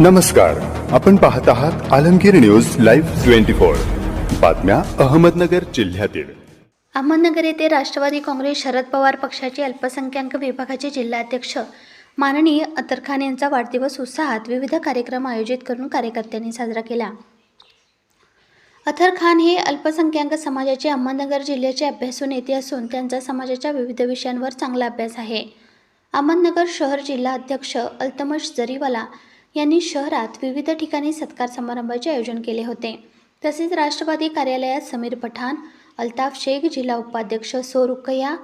नमस्कार. आपण पाहत आहात Alamgir news live twenty four. बातम्या अहमदनगर जिल्ह्यातील. अहमदनगर येथे राष्ट्रवादी काँग्रेस शरद पवार पक्षाचे अल्पसंख्याक विभागाचे जिल्हाध्यक्ष माननीय अतरखान यांचा वाढदिवस उत्साहात विविध कार्यक्रम आयोजित करून कार्यकर्त्यांनी साजरा केला. अथर खान हे अल्पसंख्याक समाजाचे अहमदनगर जिल्ह्याचे अभ्यासू नेते असून त्यांचा समाजाच्या विविध विषयांवर चांगला अभ्यास आहे. अहमदनगर शहर जिल्हा अध्यक्ष अल्तमश जरीवाला यांनी शहरात विविध ठिकाणी सत्कार समारंभाचे आयोजन केले होते. तसेच राष्ट्रवादी कार्यालयात समीर पठाण अल्ताफ शेख जिल्हा उपाध्यक्ष सो रुकया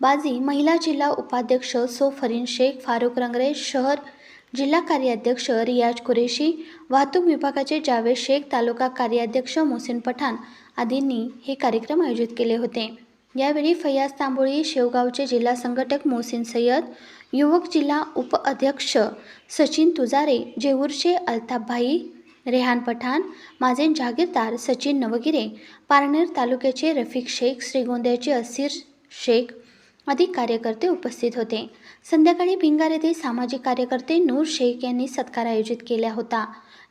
बाजी महिला जिल्हा उपाध्यक्ष सो फरीन शेख फारुख रंगरे शहर जिल्हा कार्याध्यक्ष रियाज कुरेशी वाहतूक विभागाचे जावेद शेख तालुका कार्याध्यक्ष मोहसिन पठाण आदींनी हे कार्यक्रम आयोजित केले होते. यावेळी फैयाज तांबोळी शेवगावचे जिल्हा संघटक मोहसिन सय्यद युवक जिल्हा उपअध्यक्ष सचिन तुजारे जेऊरचे अल्ताफभाई रेहान पठाण माजेन जागीरदार सचिन नवगिरे पारनेर तालुक्याचे रफिक शेख श्रीगोंद्याचे असीर शेख आदी कार्यकर्ते उपस्थित होते. संध्याकाळी भिंगार येथे सामाजिक कार्यकर्ते नूर शेख यांनी सत्कार आयोजित केला होता.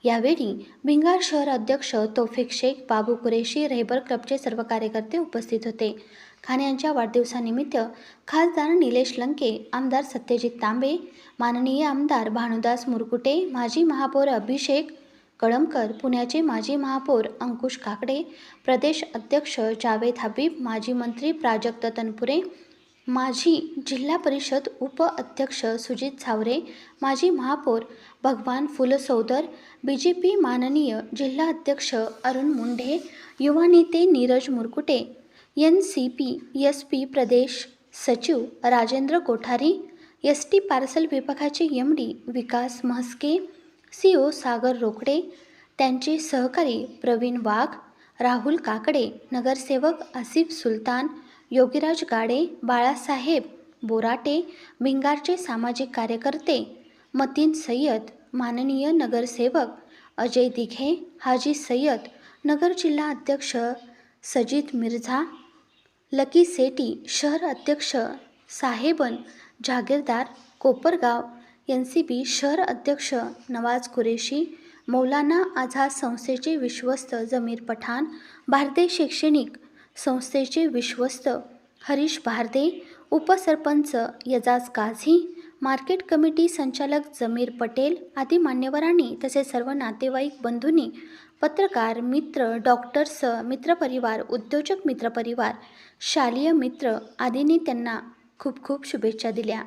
यावेळी भिंगार शहर अध्यक्ष तोफिक शेख बाबू कुरेशी रेहबर क्लबचे सर्व कार्यकर्ते उपस्थित होते. खान यांच्या वाढदिवसानिमित्त खासदार निलेश लंके आमदार सत्यजित तांबे माननीय आमदार भानुदास मुरकुटे माजी महापौर अभिषेक कळमकर पुण्याचे माजी महापौर अंकुश काकडे प्रदेश अध्यक्ष जावेद हबीब माजी मंत्री प्राजक्त तनपुरे माजी जिल्हा परिषद उप अध्यक्ष सुजित झावरे माजी महापौर भगवान फुलसौदर बी जे पी माननीय जिल्हा अध्यक्ष अरुण मुंढे युवा नेते Neeraj Murkute N C P S P प्रदेश सचिव Rajendra Kothari S T parcel विभागाचे M D Vikas Mhaske C O Sagar Rokade त्यांचे सहकारी प्रवीण वाघ राहुल काकडे नगरसेवक आसिफ सुलतान योगीराज गाडे बाळासाहेब बोराटे भिंगारचे सामाजिक कार्यकर्ते मतीन सय्यद माननीय नगरसेवक अजय दिघे हाजी सय्यद नगर जिल्हा अध्यक्ष सजित मिर्झा लकी सेटी शहर अध्यक्ष Sahebban Jagirdar Kopargaon N C B शहर अध्यक्ष नवाज कुरेशी मौलाना आझाद संस्थेचे विश्वस्त जमीर पठाण भारतीय शैक्षणिक संस्थेचे विश्वस्त हरीश भारदे उपसरपंच यजाज काझी मार्केट कमिटी संचालक जमीर पटेल आदी मान्यवरांनी तसेच सर्व नातेवाईक बंधूंनी पत्रकार मित्र डॉक्टर्स मित्रपरिवार उद्योजक मित्रपरिवार शालेय मित्र आदींनी त्यांना खूप खूप शुभेच्छा दिल्या.